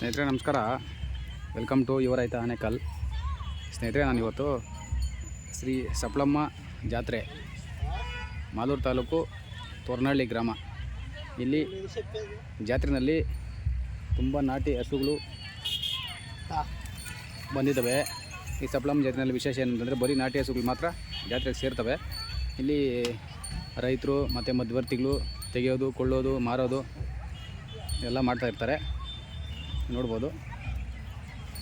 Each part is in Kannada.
ಸ್ನೇಹಿತರೆ, ನಮಸ್ಕಾರ. ವೆಲ್ಕಮ್ ಟು ಯುವ ರೈತ ಆನೇಕಲ್. ಸ್ನೇಹಿತರೆ, ನಾನು ಇವತ್ತು ಶ್ರೀ ಸಪ್ಲಮ್ಮ ಜಾತ್ರೆ, ಮಾಲೂರು ತಾಲೂಕು ತೋರ್ನಹಳ್ಳಿ ಗ್ರಾಮ. ಇಲ್ಲಿ ಜಾತ್ರೆಯಲ್ಲಿ ತುಂಬ ನಾಟಿ ಹಸುಗಳು ಬಂದಿದ್ದಾವೆ. ಈ ಸಪ್ಲಮ್ಮ ಜಾತ್ರೆಯಲ್ಲಿ ವಿಶೇಷ ಏನಂತಂದರೆ ಬರೀ ನಾಟಿ ಹಸುಗಳು ಮಾತ್ರ ಜಾತ್ರೆಗೆ ಸೇರ್ತವೆ. ಇಲ್ಲಿ ರೈತರು ಮತ್ತು ಮಧ್ಯವರ್ತಿಗಳು ತೆಗೆಯೋದು, ಕೊಳ್ಳೋದು, ಮಾರೋದು ಎಲ್ಲ ಮಾಡ್ತಾ ಇರ್ತಾರೆ. ನೋಡ್ಬೋದು.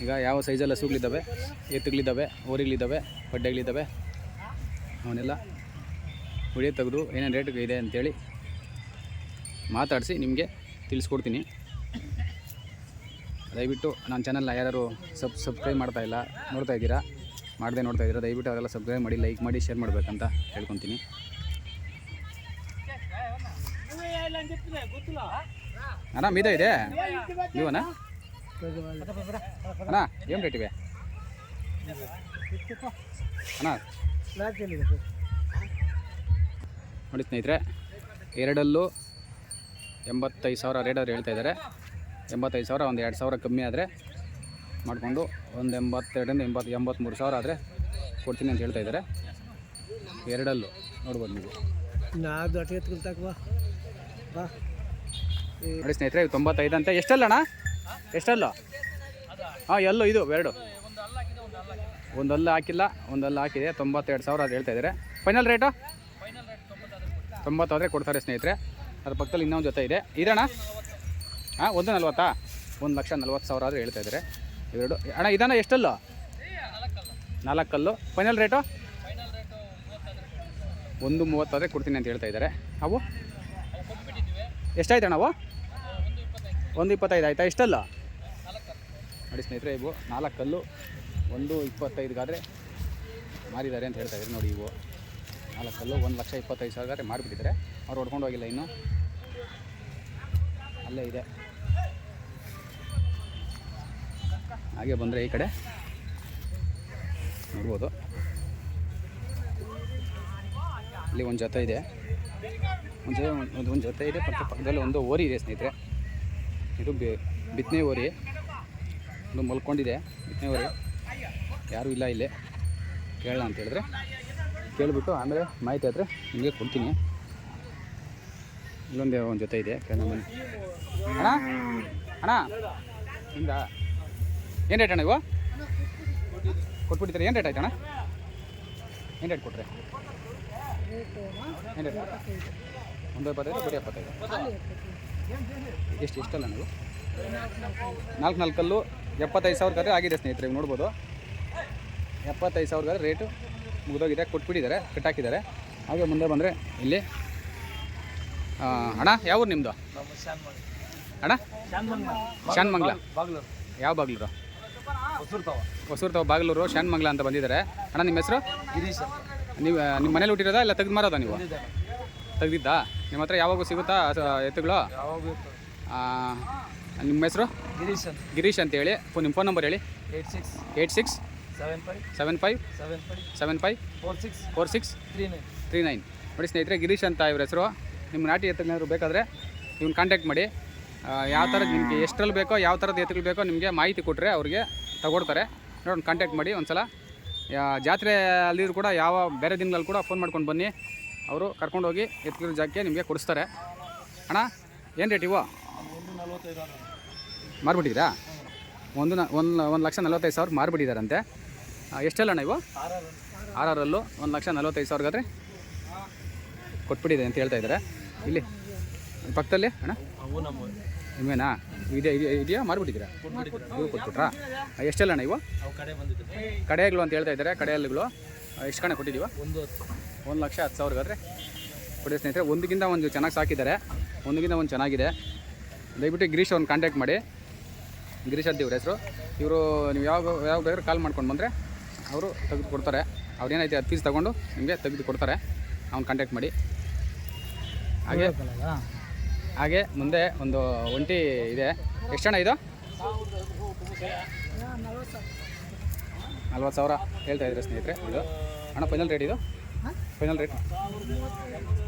ಈಗ ಯಾವ ಸೈಜಲ್ಲಿ ಹಸುಗಳಿದ್ದಾವೆ ಎತ್ತುಗಳಿದ್ದಾವೆ? ಓರಿಗಳಿದ್ದಾವೆ ಪಡ್ಡೆಗಳಿದ್ದಾವೆ ಅವನ್ನೆಲ್ಲ ವಿಡಿಯೋ ತೆಗೆದು ಏನೇನು ರೇಟ್ ಇದೆ ಅಂಥೇಳಿ ಮಾತಾಡಿಸಿ ನಿಮಗೆ ತಿಳಿಸ್ಕೊಡ್ತೀನಿ. ದಯವಿಟ್ಟು ನನ್ನ ಚಾನಲ್ನ ಯಾರು ಸಬ್ ಸಬ್ಸ್ಕ್ರೈಬ್ ಮಾಡ್ತಾ ಇಲ್ಲ, ನೋಡ್ತಾ ಇದ್ದೀರಾ? ಮಾಡದೆ ನೋಡ್ತಾ ಇದ್ದೀರಾ? ದಯವಿಟ್ಟು ಅವರೆಲ್ಲ ಸಬ್ಸ್ಕ್ರೈಬ್ ಮಾಡಿ ಲೈಕ್ ಮಾಡಿ ಶೇರ್ ಮಾಡಬೇಕಂತ ಹೇಳ್ಕೊತೀನಿ. ಅಣ್ಣ ಮೀದ ಇದೆ? ನೀವಣ್ಣ ಅಣ್ಣ ಏನು ರೇಟ್ ಇವೆ? ಅಣ್ಣ. ನೋಡಿ ಸ್ನೇಹಿತರೆ ಎರಡಲ್ಲೂ ಎಂಬತ್ತೈದು ಸಾವಿರ ರೇಟ್ ಅವ್ರು ಹೇಳ್ತಾ ಇದ್ದಾರೆ. ಎಂಬತ್ತೈದು ಸಾವಿರ ಒಂದು ಎರಡು ಸಾವಿರ ಕಮ್ಮಿ ಆದರೆ ಮಾಡಿಕೊಂಡು ಒಂದು ಎಂಬತ್ತೆರಡರಿಂದ ಎಂಬತ್ತು ಎಂಬತ್ತ್ಮೂರು ಸಾವಿರ ಆದರೆ ಕೊಡ್ತೀನಿ ಅಂತ ಹೇಳ್ತಾ ಇದ್ದಾರೆ. ಎರಡಲ್ಲೂ ನೋಡ್ಬೋದು ನೀವು. ನೋಡಿ ಸ್ನೇಹಿತರೆ ಇವು ತೊಂಬತ್ತೈದು ಅಂತ. ಎಷ್ಟಲ್ಲ? ಹಾಂ, ಎಲ್ಲೋ, ಇದು, ಎರಡು. ಅಲ್ಲ ಹಾಕಿಲ್ಲ ಒಂದಲ್ಲ ಹಾಕಿದೆ. ತೊಂಬತ್ತೆರಡು ಸಾವಿರ ಅದು ಹೇಳ್ತಾ ಇದ್ದಾರೆ. ಫೈನಲ್ ರೇಟು ತೊಂಬತ್ತಾದರೆ ಕೊಡ್ತಾರೆ ಸ್ನೇಹಿತರೆ. ಅದ್ರ ಪಕ್ಕದಲ್ಲಿ ಇನ್ನೊಂದು ಜೊತೆ ಇದೆ. ಇದಣ್ಣ ಹಾಂ, ಒಂದು ನಲ್ವತ್ತಾ? ಒಂದು ಲಕ್ಷ ನಲ್ವತ್ತು ಸಾವಿರ ಆದರೂ ಹೇಳ್ತಾ ಇದ್ದಾರೆ. ಇವೆರಡು. ಅಣ್ಣ, ಇದನ್ನ ಎಷ್ಟಲ್ಲೋ? ನಾಲ್ಕಲ್ಲು. ಫೈನಲ್ ರೇಟು ಒಂದು ಮೂವತ್ತಾದರೆ ಕೊಡ್ತೀನಿ ಅಂತ ಹೇಳ್ತಾ ಇದ್ದಾರೆ. ಅವು? ಎಷ್ಟಾಯ್ತು ಅಣ್ಣ ಅವು? ಒಂದು ಇಪ್ಪತ್ತೈದು ಆಯಿತಾ? ಇಷ್ಟಲ್ಲ? ನೋಡಿ ಸ್ನೇಹಿತರೆ, ಇವು ನಾಲ್ಕು ಕಲ್ಲು ಒಂದು ಇಪ್ಪತ್ತೈದುಗಾದರೆ ಮಾರಿದ್ದಾರೆ ಅಂತ ಹೇಳ್ತಾ ಇದ್ದಾರೆ ನೋಡಿ ಇವು. ನಾಲ್ಕು ಕಲ್ಲು ಒಂದು ಲಕ್ಷ ಇಪ್ಪತ್ತೈದು ಸಾವಿರ ಮಾಡಿಬಿಟ್ಟಿದ್ದಾರೆ ಅವ್ರು ಹೊಡ್ಕೊಂಡು ಹೋಗಿಲ್ಲ ಇನ್ನು. ಅಲ್ಲೇ ಇದೆ. ಹಾಗೆ ಬಂದರೆ ಈ ಕಡೆ. ನೋಡ್ಬೋದು. ಇಲ್ಲಿ ಒಂದು ಜೊತೆ ಇದೆ. ಒಂದು ಜೊತೆ ಒಂದು ಜೊತೆ ಇದೆ ಮತ್ತು ಪಕ್ಕದಲ್ಲಿ ಒಂದು ಓರಿ ಇದೆ ಸ್ನೇಹಿತರೆ. ಇದು ಬಿ ಬಿತ್ತನೆ ಓರಿ ಇದು ಮಲ್ಕೊಂಡಿದೆ, ಬಿತ್ತನೆ ಓರಿ ಯಾರೂ ಇಲ್ಲ ಇಲ್ಲಿ. ಕೇಳೋಣ ಅಂತ ಹೇಳಿದ್ರೆ. ಕೇಳಿಬಿಟ್ಟು ಆಮೇಲೆ ಮಾಹಿತಿ ಆದರೆ ನಿಮಗೆ ಕೊಡ್ತೀನಿ. ಇಲ್ಲೊಂದು ಒಂದು ಜೊತೆ ಇದೆ ಕೇಳೋಣ ಅಣ್ಣ? ಅಣ್ಣ? ಇಂದ ಏನು ರೇಟ್ ಅಣ್ಣ ಇವು? ಕೊಟ್ಬಿಟ್ಟಿದ್ದಾರೆ? ಏನು ರೇಟ್ ಆಯ್ತು ಅಣ್ಣ? ಏನು ರೇಟ್ ಕೊಟ್ಟರೆ ಏನು ರೇಟ್ ಒಂದು ಎಪ್ಪತ್ತೈದು ಬರೀ ಎಪ್ಪತ್ತೈದು. ಎಷ್ಟು ಎಷ್ಟಲ್ಲ ನೀವು? ನಾಲ್ಕು ಕಲ್ಲು ಎಪ್ಪತ್ತೈದು ಸಾವಿರ ಕರೆ ಆಗಿದೆ ಸ್ನೇಹಿತರೆ ನೀವು ನೋಡ್ಬೋದು. ಎಪ್ಪತ್ತೈದು ಸಾವಿರ ಕರೆ ರೇಟು ಮುಗಿದೋಗಿದೆ ಕೊಟ್ಬಿಟ್ಟಿದ್ದಾರೆ ಕಟ್ಟಾಕಿದ್ದಾರೆ. ಹಾಗೆ ಮುಂದೆ ಬಂದರೆ ಇಲ್ಲಿ ಅಣ್ಣ ಯಾವ ಊರು ನಿಮ್ಮದು ಅಣ್ಣ? ಶಾನ್ಮಂಗ್ಲ ಬಾಗ್ಲೂರು ಯಾವ ಬಾಗ್ಲೂರು? ಹೊಸೂರು ತಾವ ಬಾಗ್ಲೂರು ಶಾನ್ಮಂಗ್ಲ ಅಂತ ಬಂದಿದ್ದಾರೆ. ಅಣ್ಣ ನಿಮ್ಮ ಹೆಸರು? ನೀವು ನಿಮ್ಮ ಮನೇಲಿ ಹುಟ್ಟಿರೋದಾ ಇಲ್ಲ ತೆಗೆದು ಮಾರೋದಾ ನೀವು? ತೆಗ್ದಿದ್ದಾ? ನಿಮ್ಮ ಹತ್ರ ಯಾವಾಗೂ ಸಿಗುತ್ತಾ ಎತ್ತುಗಳು? ಯಾವಾಗ ನಿಮ್ಮ ಹೆಸರು? ಗಿರೀಶ್ ಅಂತ. ಗಿರೀಶ್ ಅಂತ ಹೇಳಿ. ಫೋನ್ ನಿಮ್ಮ ಫೋನ್ ನಂಬರ್ ಹೇಳಿ. Eight six. Eight six. Seven five. Seven five. Seven five. Seven five. Four six. Four six. Three nine. Three nine. ನೋಡಿ ಸ್ನೇಹಿತರೆ ಗಿರೀಶ್ ಅಂತ ಇವ್ರ ಹೆಸರು. ನಿಮ್ಮ ನಾಟಿ ಎತ್ತುಗಳೇನಾದ್ರು ಬೇಕಾದರೆ ಇವ್ನ ಕಾಂಟ್ಯಾಕ್ಟ್ ಮಾಡಿ. ಯಾವ ಥರ ನಿಮಗೆ ಎಷ್ಟರಲ್ಲಿ ಬೇಕೋ ಯಾವ ಥರದ ಎತ್ತುಗಳು ಬೇಕೋ ನಿಮಗೆ ಮಾಹಿತಿ ಕೊಟ್ಟರೆ ಅವ್ರಿಗೆ ತಗೊಡ್ತಾರೆ. ನೋಡಿ ಕಾಂಟ್ಯಾಕ್ಟ್ ಮಾಡಿ ಒಂದು ಸಲ ಜಾತ್ರೆ ಅಲ್ಲಿದ್ರು ಕೂಡ ಯಾವ ಬೇರೆ ದಿನಗಳಲ್ಲಿ ಕೂಡ ಫೋನ್ ಮಾಡ್ಕೊಂಡು ಬನ್ನಿ. ಅವರು ಕರ್ಕೊಂಡೋಗಿ ಎತ್ತಿರೋ ಜಾಗಕ್ಕೆ ನಿಮಗೆ ಕೊಡಿಸ್ತಾರೆ. ಅಣ್ಣ, ಏನು ರೇಟ್ ಇವು? ಮಾರ್ಬಿಟ್ಟಿದ್ದೀರಾ? ಒಂದು ನ, ಒಂದು ಒಂದು ಲಕ್ಷ ನಲ್ವತ್ತೈದು ಸಾವಿರ ಮಾರ್ಬಿಟ್ಟಿದ್ದಾರಂತೆ. ಎಷ್ಟೆಲ್ಲ ಅಣ್ಣ ಇವು? ಆರ್ ಆರ್ ಆರಲ್ಲೂ ಒಂದು ಲಕ್ಷ ನಲ್ವತ್ತೈದು ಸಾವಿರಗಾದ್ರೆ ಕೊಟ್ಬಿಟ್ಟಿದೆ ಅಂತ ಹೇಳ್ತಾ ಇದ್ದಾರೆ. ಇಲ್ಲಿ, ಪಕ್ಕದಲ್ಲಿ ಅಣ್ಣ? ನಿಮ್ಮೇನಾ? ಇದೆ ಇದೆಯಾ ಇದೆಯಾ? ಮಾರ್ಬಿಟ್ಟಿದ್ದೀರಾ? ಇವು ಕೊಟ್ಬಿಟ್ರಾ? ಎಷ್ಟೆಲ್ಲ ಅಣ್ಣ ಇವು? ಕಡೆಗಳು ಅಂತ ಹೇಳ್ತಾ ಇದ್ದಾರೆ ಕಡೆಯಲ್ಲಿಗಳು ಎಷ್ಟು ಕಣ ಕೊಟ್ಟಿದ್ದೀವ? ಒಂದು ಹತ್ತು. ಒಂದು ಲಕ್ಷ ಹತ್ತು ಸಾವಿರಗಾದ್ರೆ ಕೊಡಿ ಸ್ನೇಹಿತರೆ ಒಂದಕ್ಕಿಂತ ಒಂದು ಚೆನ್ನಾಗಿ ಸಾಕಿದ್ದಾರೆ. ಒಂದಕ್ಕಿಂತ ಒಂದು ಚೆನ್ನಾಗಿದೆ. ದಯವಿಟ್ಟು ಗಿರೀಶ್ ಅವ್ರನ್ನ ಕಾಂಟ್ಯಾಕ್ಟ್ ಮಾಡಿ. ಗಿರೀಶ್ ಅಂತ ಇವ್ರ ಹೆಸರು. ಇವರು ನೀವು ಯಾವಾಗ ಯಾವಾಗ ಬೇಕಾದ್ರೆ ಕಾಲ್ ಮಾಡ್ಕೊಂಡು ಬಂದರೆ ಅವರು ತೆಗೆದು ಕೊಡ್ತಾರೆ. ಅವ್ರು ಏನೈತೆ ಹತ್ತು ಪೀಸ್ ತೊಗೊಂಡು ನಿಮಗೆ ತೆಗೆದು ಕೊಡ್ತಾರೆ. ಅವ್ನು ಕಾಂಟ್ಯಾಕ್ಟ್ ಮಾಡಿ. ಹಾಗೆ ಹಾಗೆ ಮುಂದೆ ಒಂದು ಒಂಟಿ ಇದೆ. ಎಷ್ಟು ಜನ ಇದು? ನಲ್ವತ್ತು ಸಾವಿರ ಹೇಳ್ತಾ ಇದ್ದಾರೆ ಸ್ನೇಹಿತರೆ ಇದು. ಅಣ್ಣ ಫೈನಲ್ ರೇಟ್ ಇದು? ಫೈನಲ್ ರೇಟ್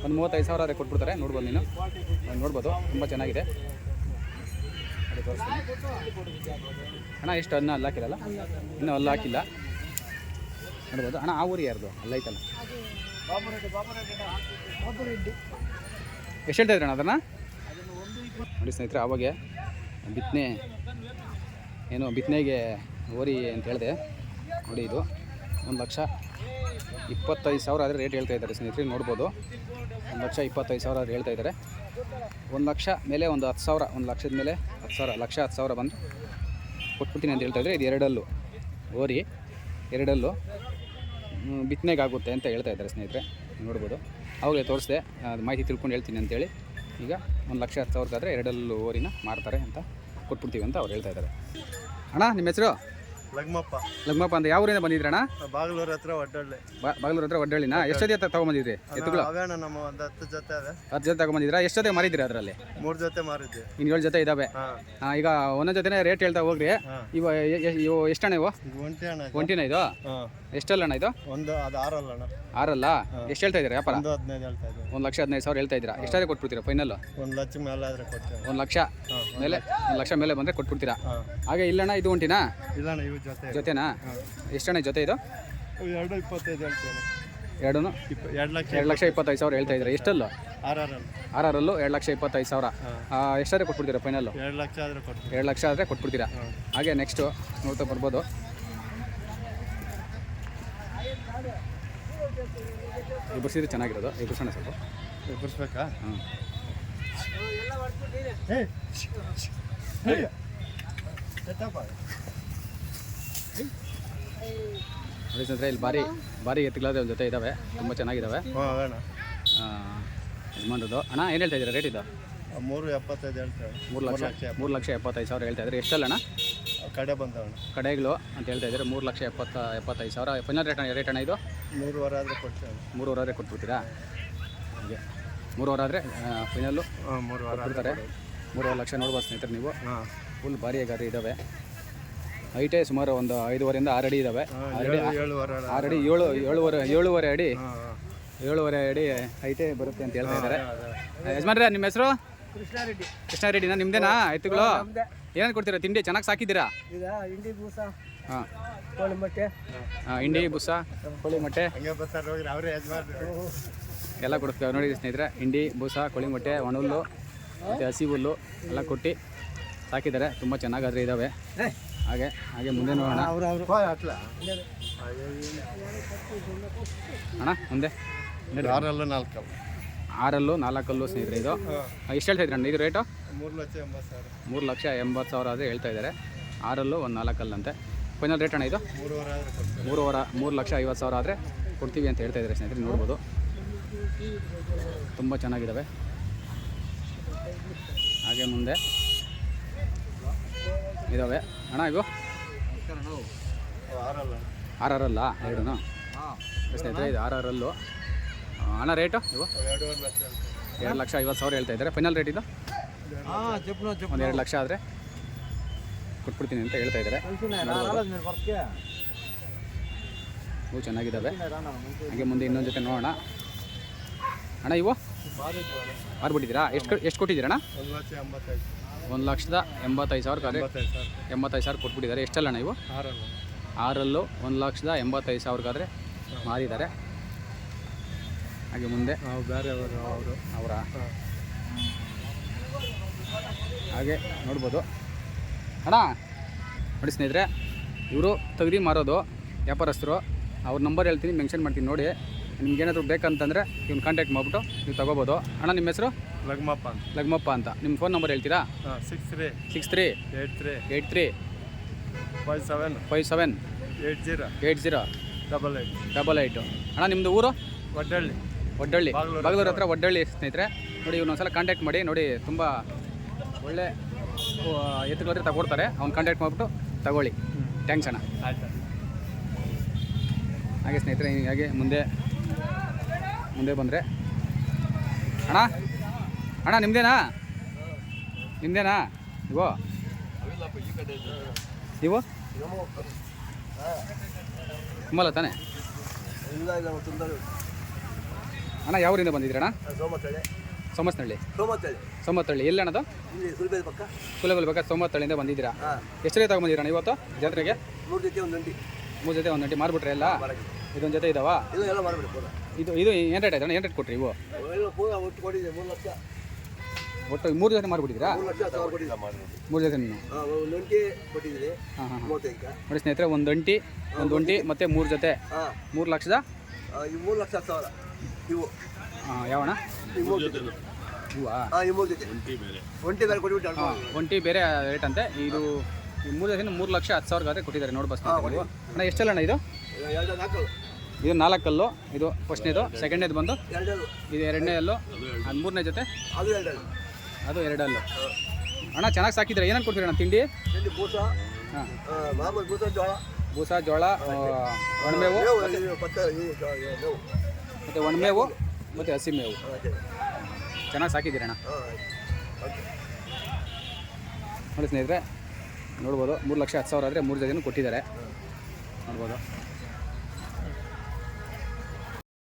ಒಂದು ಮೂವತ್ತೈದು ಸಾವಿರ ಅದೇ ಕೊಟ್ಬಿಡ್ತಾರೆ. ನೋಡ್ಬೋದು ನೀನು. ನೋಡ್ಬೋದು. ತುಂಬ ಚೆನ್ನಾಗಿದೆ. ಅಣ್ಣ ಎಷ್ಟು ಅನ್ನ ಅಲ್ಲಿ ಹಾಕಿರಲ್ಲ ಇನ್ನೂ ಅಲ್ಲಿ ಹಾಕಿಲ್ಲ. ನೋಡ್ಬೋದು. ಅಣ್ಣ, ಆ ಊರಿ ಯಾರ್ದು? ಅಲ್ಲೈತಲ್ಲ ಎಷ್ಟು ಹೇಳ್ತಾ ಅಣ್ಣ ಅದನ್ನು? ನೋಡಿ ಸ್ನೇಹಿತರೆ, ಅವಾಗೆ ಬಿತ್ತನೆ, ಏನು ಬಿತ್ತನೆಗೆ ಓರಿ ಅಂತ ಹೇಳಿದೆ. ನೋಡಿ ಇದು. ಒಂದು ಲಕ್ಷ ಇಪ್ಪತ್ತೈದು ಸಾವಿರ ಆದರೆ ರೇಟ್ ಹೇಳ್ತಾ ಇದ್ದಾರೆ ಸ್ನೇಹಿತರೆ, ನೋಡ್ಬೋದು. ಒಂದು ಲಕ್ಷ ಇಪ್ಪತ್ತೈದು ಸಾವಿರ ಆದರೆ ಹೇಳ್ತಾ ಇದ್ದಾರೆ. ಒಂದು ಲಕ್ಷ ಮೇಲೆ ಒಂದು ಹತ್ತು ಸಾವಿರ, ಒಂದು ಲಕ್ಷದ ಮೇಲೆ ಹತ್ತು ಸಾವಿರ, ಲಕ್ಷ ಹತ್ತು ಸಾವಿರ ಬಂದು ಕೊಟ್ಬಿಡ್ತೀನಿ ಅಂತ ಹೇಳ್ತಾ ಇದ್ದಾರೆ. ಇದು ಎರಡಲ್ಲೂ. ಓರಿ, ಎರಡಲ್ಲೂ. ಬಿತ್ತನೆಗಾಗುತ್ತೆ ಅಂತ ಹೇಳ್ತಾ ಇದ್ದಾರೆ ಸ್ನೇಹಿತರೆ. ನೋಡ್ಬೋದು. ಅವಾಗಲೇ ತೋರಿಸಿದೆ, ಅದು ಮಾಹಿತಿ ತಿಳ್ಕೊಂಡು ಹೇಳ್ತೀನಿ ಅಂತೇಳಿ ಈಗ ಒಂದು ಲಕ್ಷ ಹತ್ತು ಸಾವಿರದಾದರೆ ಎರಡಲ್ಲೂ ಓರಿನ ಮಾರ್ತಾರೆ ಅಂತ ಕೊಟ್ಬಿಡ್ತೀವಿ ಅಂತ ಅವ್ರು ಹೇಳ್ತಾ ಇದ್ದಾರೆ. ಅಣ್ಣ, ನಿಮ್ಮ ಹೆಸರು? ಲಗ್ಮಪ್ಪ ಲಗ್ಮಪ್ಪ ಅಂತ ಯಾವ ಊರಿಂದ ಬಂದಿದ್ರಣ್ಣ ಬಾಗ್ಲೂರ್ ಹತ್ರ ಒಡ್ಡಳ್ಳಿ. ಬಾಗ್ಲೂರ್ ಹತ್ರ ಒಡ್ಡಳ್ಳಿನ ಎಷ್ಟೊತ್ತಿಗೆ ತೊಗೊಂಬಂದಿದ್ರಿ ಎತ್ತುಗಳು? ಅವೇಣ ನಮ್ಮ ಒಂದು ಹತ್ತು ಜೊತೆ ಅದೇ ಹತ್ತು ಜೊತೆ ತಗೊಂಬಂದಿದ್ರಾ ಎಷ್ಟೊತ್ತೆ ಮಾರಿದ್ರಿ ಅದರಲ್ಲಿ? ಮೂರು ಜೊತೆ ಮಾರಿದ್ವಿ. ಇನ್ನು ಏಳು ಜೊತೆ ಇದಾವೆ. ಹಾ. ಈಗ ಒಂದೊಂದು ಜೊತೆನೇ ರೇಟ್ ಹೇಳ್ತಾ ಹೋಗ್ರಿ. ಇವ ಇವು ಎಷ್ಟಣ್ಣ ಇವು? ಒಂಟಿ ಅಣ್ಣ. ಒಂಟಿನ ಇದು? ಎಷ್ಟಲ್ಲ ಅಣ್ಣ ಇದು? ಒಂದು ಅದು ಆರಲ್ಲ ಅಣ್ಣ. ಆರಲ್ಲ? ಎಷ್ಟು ಹೇಳ್ತಾ ಇದ್ದೀರಾ ವ್ಯಾಪಾರ? ಒಂದು ಹದಿನೈದು ಹೇಳ್ತಾ ಇದ್ವಿ ಒಂದು ಲಕ್ಷ ಹದಿನೈದು ಸಾವಿರ ಹೇಳ್ತಾ ಇದ್ದೀರಾ? ಎಷ್ಟಾದ್ರೆ ಕೊಟ್ಬಿಡ್ತೀರಾ ಫೈನಲ್ ಒಂದು ಲಕ್ಷ ಮೇಲೆ ಆದ್ರೆ ಕೊಡ್ತೇವೆ. ಒಂದು ಲಕ್ಷ ಮೇಲೆ? ಒಂದು ಲಕ್ಷ ಮೇಲೆ ಬಂದರೆ ಕೊಟ್ಬಿಡ್ತೀರಾ? ಹಾಗೆ ಇಲ್ಲಣ್ಣ ಇದು ಒಂಟಿನಾ? ಇಲ್ಲ ಅಣ್ಣ ಇವ್ ಜೊತೆ ಜೊತೆನಾ? ಎಷ್ಟಣ್ಣ ಜೊತೆ ಇದು? ಎರಡು ಇಪ್ಪತ್ತೈದು ಹೇಳ್ತೇನೆ. ಎರಡೂ ಎರಡು ಲಕ್ಷ ಎರಡು ಲಕ್ಷ ಇಪ್ಪತ್ತೈದು. ಸಾವಿರ ಹೇಳ್ತಾ ಇದ್ದೀರಾ? ಎಷ್ಟಲ್ಲೂ? ಆರ್ ಆರಲ್ಲೂ ಎರಡು ಲಕ್ಷ ಇಪ್ಪತ್ತೈದು ಸಾವಿರ. ಹಾ. ಎಷ್ಟಾದ್ರೆ ಕೊಟ್ಬಿಡ್ತೀರಾ ಫೈನಲ್ಲು? ಎರಡು ಲಕ್ಷ ಆದರೆ ಕೊಟ್ಟು ಎರಡು ಲಕ್ಷ ಆದರೆ ಕೊಟ್ಬಿಡ್ತೀರಾ? ಹಾಗೆ ನೆಕ್ಸ್ಟು ನೋಡ್ತಾ ಬರ್ಬೋದು. ಇಬ್ಬರಿಸಿದ್ರೆ ಚೆನ್ನಾಗಿರೋದು? ಸಣ್ಣ ಸ್ವಲ್ಪ. ಎಬ್ಬರಿಸ್ಬೇಕಾ ಹಾಂ. ನೋಡಿ ಸ್ನೇಹಿತರೆ ಇಲ್ಲಿ ಭಾರಿ ಭಾರಿ ಎತ್ತುಗಳಾದ್ರೆ ಒಂದು ಜೊತೆ ಇದ್ದಾವೆ ತುಂಬ ಚೆನ್ನಾಗಿದ್ದಾವೆ ಯಜಮಾನ್ರದ್ದು. ಅಣ್ಣ ಏನು ಹೇಳ್ತಾ ಇದ್ದೀರಾ ರೇಟ್ ಇದು? ಮೂರು ಎಪ್ಪತ್ತೈದು ಹೇಳ್ತಾರೆ. ಮೂರು ಲಕ್ಷ ಮೂರು ಲಕ್ಷ ಎಪ್ಪತ್ತೈದು. ಸಾವಿರ ಹೇಳ್ತಾ ಇದ್ದಾರೆ? ಎಷ್ಟಲ್ಲ ಅಣ್ಣ? ಕಡೆ ಬಂದವಣ್ಣ ಕಡೆಗಳು ಅಂತ ಹೇಳ್ತಾ ಇದ್ದಾರೆ? ಮೂರು ಲಕ್ಷ ಎಪ್ಪತ್ತ ಎಪ್ಪತ್ತೈದು ಸಾವಿರ. ಫೈನಲ್ ರೇಟ್ ಅಣ್ಣ ರೇಟ್ ಅಣ್ಣ ಇದು? ಮೂರುವರೆ ಆದರೆ ಕೊಡ್ತೀವಿ ಮೂರುವರೆ ಆದರೆ ಕೊಟ್ಬಿಡ್ತೀರಾ? ಹಾಗೆ. ಮೂರುವರೆ ಆದರೆ ಫೈನಲ್ಲು ಮೂರುವರೆ ಕೊಡ್ತಾರೆ ಮೂರುವರೆ ಲಕ್ಷ ನೋಡ್ಬೋದು ಸ್ನೇಹಿತರೆ ನೀವು. ಹಾಂ. ಫುಲ್ ಭಾರಿ ಗಾಡಿ ಇದ್ದಾವೆ ಹೈಟೇ ಸುಮಾರು ಒಂದು ಐದುವರೆಯಿಂದ ಆರು ಅಡಿ ಇದ್ದಾವೆ ಆರು ಅಡಿ ಏಳುವರೆ ಆರು ಅಡಿ ಏಳು ಏಳುವರೆ ಏಳುವರೆ ಅಡಿ. ಏಳುವರೆ ಅಡಿ ಹೈಟೇ ಬರುತ್ತೆ ಅಂತ ಹೇಳ್ತಾ ಇದ್ದಾರೆ ಯಜಮಾನ್ರೆ ನಿಮ್ಮ ಹೆಸರು? ಕೃಷ್ಣಾರೆಡ್ಡಿ ಕೃಷ್ಣಾರೆಡ್ಡಿನ ನಿಮ್ದೇನಾ? ಎತ್ತುಗಳು? ಏನೇನು ಕೊಡ್ತೀರಾ? ತಿಂಡಿ ಚೆನ್ನಾಗಿ ಸಾಕಿದ್ದೀರಾ? ಈಗ ಇಂಡಿ ಬೂಸ ಹಾಂ. ಕೋಳಿ ಮೊಟ್ಟೆ. ಇಂಡಿ ಬುಸ ಕೋಳಿ ಮೊಟ್ಟೆ. ಎಲ್ಲ ಕೊಡ್ತೀವಿ ನೋಡಿ ಸ್ನೇಹಿತರೆ. ಇಂಡಿ ಬೂಸ ಕೋಳಿ ಮೊಟ್ಟೆ ಒಣಹುಲ್ಲು ಮತ್ತು ಹಸಿ ಹುಲ್ಲು ಎಲ್ಲ ಕೊಟ್ಟು ಸಾಕಿದ್ದಾರೆ. ತುಂಬ ಚೆನ್ನಾಗಾದರೆ ಇದ್ದಾವೆ ಹಾಗೆ ಹಾಗೆ ಮುಂದೆ ನೋಡೋಣ. ಅಣ್ಣ ಮುಂದೆ. ಆರಲ್ಲ ನಾಲ್ಕು ಆರಲ್ಲು ನಾಲ್ಕಲ್ಲು ಸ್ನೇಹಿತರೆ ಇದು. ಎಷ್ಟು ಹೇಳ್ತಾ ಇದ್ರಣ್ಣ ಇದು ರೇಟು ಮೂರು ಲಕ್ಷ ಎಂಬತ್ತು ಸಾವಿರ. ಮೂರು ಲಕ್ಷ ಎಂಬತ್ತು ಸಾವಿರ ಆದರೆ ಹೇಳ್ತಾ ಇದ್ದಾರೆ. ಆರಲ್ಲು ಒಂದು ನಾಲ್ಕಲ್ಲಂತೆ. ಫೈನಲ್ ರೇಟ್ ಅಣ್ಣ ಇದು? ಮೂರುವರೆ ಮೂರು ಲಕ್ಷ ಐವತ್ತು ಸಾವಿರ ಆದರೆ ಕೊಡ್ತೀವಿ ಅಂತ ಹೇಳ್ತಾ ಇದ್ದಾರೆ ಸ್ನೇಹಿತರೆ ನೋಡ್ಬೋದು. ತುಂಬ ಚೆನ್ನಾಗಿದ್ದಾವೆ ಹಾಗೆ ಮುಂದೆ. ಇದ್ದಾವೆ ಅಣ್ಣ ಇವು ಆರ್ ಆರ್ ಅಲ್ಲ ಎರಡು ಸ್ನೇಹಿತರೆ ಇದು ಆರ್ ಆರ್ ಅಲ್ಲು ಅಣ್ಣ ರೇಟು ಇವು ಎರಡು ಲಕ್ಷ ಐವತ್ತು ಸಾವಿರ ಹೇಳ್ತಾ ಇದ್ದಾರೆ. ಫೈನಲ್ ರೇಟ್ ಇದು? ಒಂದು ಎರಡು ಲಕ್ಷ ಆದರೆ ಕೊಟ್ಬಿಡ್ತೀನಿ ಅಂತ ಹೇಳ್ತಾ ಇದ್ದಾರೆ. ಹೂ ಚೆನ್ನಾಗಿದ್ದಾವೆ ಹಾಗೆ ಮುಂದೆ ಇನ್ನೊಂದು ಜೊತೆ ನೋಡೋಣ. ಅಣ್ಣ ಇವು ಮಾರ್ಬಿಟ್ಟಿದ್ದೀರಾ? ಎಷ್ಟು ಎಷ್ಟು ಕೊಟ್ಟಿದ್ದೀರಣ್ಣ ಒಂದು ಲಕ್ಷದ ಎಂಬತ್ತೈದು ಸಾವಿರ ಅದೇ ಎಂಬತ್ತೈದು ಸಾವಿರ ಕೊಟ್ಬಿಟ್ಟಿದ್ದಾರೆ. ಎಷ್ಟಲ್ಲ ಅಣ್ಣ ಇವು? ಆರಲ್ಲ. ಆರಲ್ಲೂ ಒಂದು ಲಕ್ಷದ ಎಂಬತ್ತೈದು ಸಾವಿರಕ್ಕಾದರೆ ಮಾರಿದ್ದಾರೆ. ಹಾಗೆ ಮುಂದೆ. ಬೇರೆ ಬೇರೆಯವರು ಅವರು. ಅವರ? ಹಾಗೆ ನೋಡ್ಬೋದು. ಅಣ್ಣ ನೋಡಿ ಸ್ನೇಹಿತರೆ ಇವರು ತೆಗ್ದು ಮಾರೋದು ವ್ಯಾಪಾರಸ್ಥರು. ಅವ್ರ ನಂಬರ್ ಹೇಳ್ತೀನಿ ಮೆನ್ಷನ್ ಮಾಡ್ತೀನಿ ನೋಡಿ. ನಿಮ್ಗೆ ಏನಾದರೂ ಬೇಕಂತಂದರೆ ಇವ್ನ ಕಾಂಟ್ಯಾಕ್ಟ್ ಮಾಡಿಬಿಟ್ಟು ನೀವು ತೊಗೋಬೋದು. ಅಣ್ಣ ನಿಮ್ಮ ಹೆಸರು? ಲಗ್ಮಪ್ಪ ಅಂತ. ಲಗ್ಮಪ್ಪ ಅಂತ. ನಿಮ್ಮ ಫೋನ್ ನಂಬರ್ ಹೇಳ್ತೀರಾ? Six three six three eight three eight three five seven five seven eight zero eight zero double eight double eight ಅಣ್ಣ ನಿಮ್ಮದು ಊರು? ಒಡ್ಡಳ್ಳಿ ಒಡ್ಡಳ್ಳಿ ಬಾಗ್ಲೂರು. ಹತ್ರ ಒಡ್ಡಳ್ಳಿ ಸ್ನೇಹಿತರೆ. ನೋಡಿ ಇವ್ನ ಒಂದ್ಸಲ ಕಾಂಟ್ಯಾಕ್ಟ್ ಮಾಡಿ ನೋಡಿ ತುಂಬ ಒಳ್ಳೆ ಎತ್ತುಗಳತ್ರ ತಗೊಡ್ತಾರೆ. ಅವ್ನು ಕಾಂಟ್ಯಾಕ್ಟ್ ಮಾಡಿಬಿಟ್ಟು ತಗೊಳ್ಳಿ. ಥ್ಯಾಂಕ್ಸ್ ಅಣ್ಣ. ಆಯ್ತು. ಹಾಗೆ ಸ್ನೇಹಿತರೆ ಹಾಗೆ ಮುಂದೆ ಮುಂದೆ ಬಂದರೆ. ಅಣ್ಣ? ಅಣ್ಣ ನಿಮ್ಮದೇನಾ ನಿಮ್ಮದೇನಾ ಇವು ನೀವು ನಿಮ್ಮಲ್ಲ ತಾನೆ? ಅಣ್ಣ ಯಾವ ಊರಿಂದ ಬಂದಿದ್ದೀರಣ್ಣ? ಸೋಮಸ್ನಹಳ್ಳಿ ಸೋಮತ್ತಳ್ಳಿ ಎಲ್ಲಿ ಅಣ್ಣದು? ಪಕ್ಕ ಕುಲಗುಲ್ ಬೇಕಾ ಸೋಮತ್ತಳ್ಳಿಯಿಂದ ಬಂದಿದ್ದೀರಾ ಎಷ್ಟು ಜೊತೆ ತಗೊಂಬಂದಿರಾ ಇವತ್ತು ಜಾತ್ರೆಗೆ? ಮೂರು ಜೊತೆ ಒಂದು ಗಂಟೆ ಮೂರು ಜೊತೆ ಒಂದು ಗಂಟೆ ಮಾರ್ಬಿಟ್ರೆ ಎಲ್ಲ? ಇದೊಂದು ಜೊತೆ ಇದಾವಾ? ಇದು ಇದು ಏನು ರೇಟ್ ಆಯ್ತು ಏನು ರೇಟ್ ಕೊಟ್ರಿ ಇವು? ಒಟ್ಟು ಕೊಟ್ಟಿದೆ ಮೂರು ಲಕ್ಷ. ಒಟ್ಟು ಮೂರು ಜೊತೆ ಮಾರ್ಬಿಟ್ಟಿದ್ದೀರಾ? ಮೂರು ಲಕ್ಷ ಸಾವಿರ ಕೊಟ್ಟಿದ್ದೆ ಮೂರು ಜೊತೆ ನೀವು. ಹಾಂ ಒಂದು ಗಂಟೆ ಕೊಟ್ಟಿದ್ದೀನಿ ಹಾಂ ಹಾಂ ಮೂವತ್ತೈದು ನೋಡಿ ಸ್ನೇಹಿತರೆ ಒಂದು ಒಂಟಿ ಒಂದು ಒಂಟಿ ಮತ್ತು ಮೂರು ಜೊತೆ. ಹಾಂ. ಮೂರು ಲಕ್ಷದ? ಈ ಮೂರು ಲಕ್ಷ ಹತ್ತು ಸಾವಿರ. ಇವು. ಹಾಂ ಯಾವಣ ಈ ಮೂರು ಜೊತೆ. ಹೂವಾ ಹಾಂ ಈ ಮೂರು ಜೊತೆ. ಒಂಟಿ ಬೇರೆ. ಕೊಟ್ಬಿಟ್ಟು ಹಾಂ ಒಂಟಿ ಬೇರೆ ರೇಟ್ ಅಂತೆ. ಇದು ಈ ಮೂರು ಜೊತೆ ಮೂರು ಲಕ್ಷ ಹತ್ತು ಸಾವಿರ ಆದರೆ ಕೊಟ್ಟಿದ್ದಾರೆ ನೋಡಿ ಬಸ್ ಅಣ್ಣ ಎಷ್ಟಲ್ಲ ಅಣ್ಣ ಇದು? ಇದು ನಾಲ್ಕು. ಇದು ನಾಲ್ಕಲ್ಲು. ಇದು ಫಸ್ಟ್ನೇದು ಸೆಕೆಂಡ್ನೇದು ಬಂದು. ಇದು ಎರಡನೇ ಅಲ್ಲು ಅದು ಮೂರನೇ ಜೊತೆ. ಅದು ಎರಡಲ್ಲು. ಅದು ಎರಡಲ್ಲು. ಅಣ್ಣ ಚೆನ್ನಾಗಿ ಸಾಕಿದ್ರೆ ಏನಂತ ಕೊಡ್ತೀರಿ ಅಣ್ಣ? ತಿಂಡಿ? ತಿಂಡಿ ಬೂಸ ಹಾಂ. ಮಾಮೂಲು ಬೂಸ ಜೋಳ. ಬೂಸ ಜೋಳ ಒಣಮೇವು ಮತ್ತು ಒಣಮೇವು ಮತ್ತು ಹಸಿ ಮೇವು. ಚೆನ್ನಾಗಿ ಸಾಕಿದ್ದೀರಿ ಅಣ್ಣ? ನೋಡಿ ಸ್ನೇಹಿತರೆ ನೋಡ್ಬೋದು ಮೂರು ಲಕ್ಷ ಹತ್ತು ಸಾವಿರ ಆದರೆ ಮೂರು ಜೊತೆನೂ ಕೊಟ್ಟಿದ್ದಾರೆ. ನೋಡ್ಬೋದು.